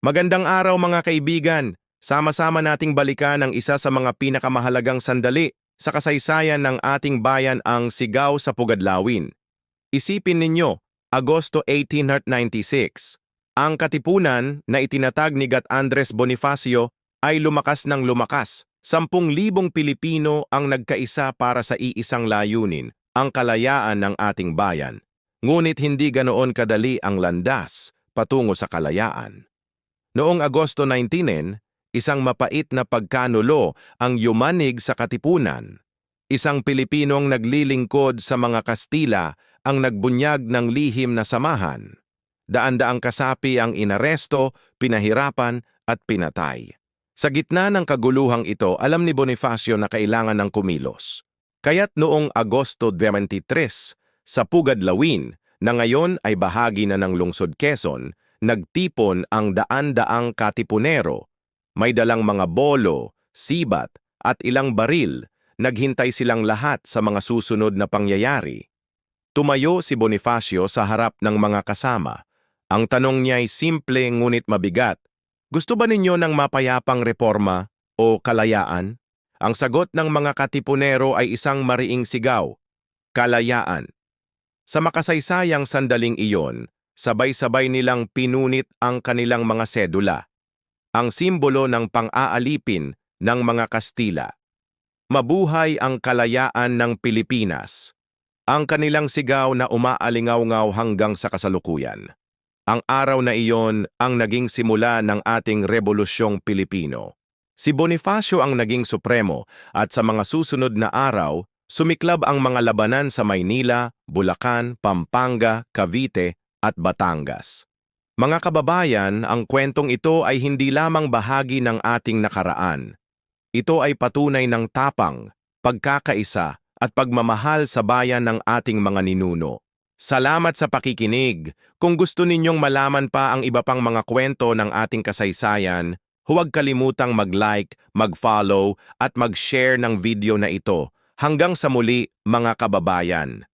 Magandang araw mga kaibigan. Sama-sama nating balikan ang isa sa mga pinakamahalagang sandali sa kasaysayan ng ating bayan ang sigaw sa Pugadlawin. Isipin ninyo, Agosto 1896. Ang katipunan na itinatag ni Gat Andres Bonifacio ay lumakas ng lumakas. Sampung libong Pilipino ang nagkaisa para sa iisang layunin, ang kalayaan ng ating bayan. Ngunit hindi ganoon kadali ang landas patungo sa kalayaan. Noong Agosto 19, isang mapait na pagkanulo ang yumanig sa katipunan. Isang Pilipinong naglilingkod sa mga Kastila ang nagbunyag ng lihim na samahan. Daan-daang kasapi ang inaresto, pinahirapan at pinatay. Sa gitna ng kaguluhang ito, alam ni Bonifacio na kailangan ng kumilos. Kaya't noong Agosto 23, sa Pugad Lawin, na ngayon ay bahagi na ng lungsod Quezon, nagtipon ang daan-daang katipunero. May dalang mga bolo, sibat, at ilang baril, naghintay silang lahat sa mga susunod na pangyayari. Tumayo si Bonifacio sa harap ng mga kasama. Ang tanong niya ay simple ngunit mabigat. Gusto ba ninyo ng mapayapang reforma o kalayaan? Ang sagot ng mga katipunero ay isang mariing sigaw, kalayaan. Sa makasaysayang sandaling iyon, sabay-sabay nilang pinunit ang kanilang mga sedula, ang simbolo ng pang-aalipin ng mga Kastila. Mabuhay ang kalayaan ng Pilipinas. Ang kanilang sigaw na umaalingaw-ngaw hanggang sa kasalukuyan. Ang araw na iyon ang naging simula ng ating Rebolusyong Pilipino. Si Bonifacio ang naging supremo at sa mga susunod na araw, sumiklab ang mga labanan sa Maynila, Bulacan, Pampanga, Cavite at Batangas. Mga kababayan, ang kwentong ito ay hindi lamang bahagi ng ating nakaraan. Ito ay patunay ng tapang, pagkakaisa at pagmamahal sa bayan ng ating mga ninuno. Salamat sa pakikinig. Kung gusto ninyong malaman pa ang iba pang mga kwento ng ating kasaysayan, huwag kalimutang mag-like, mag-follow at mag-share ng video na ito. Hanggang sa muli, mga kababayan.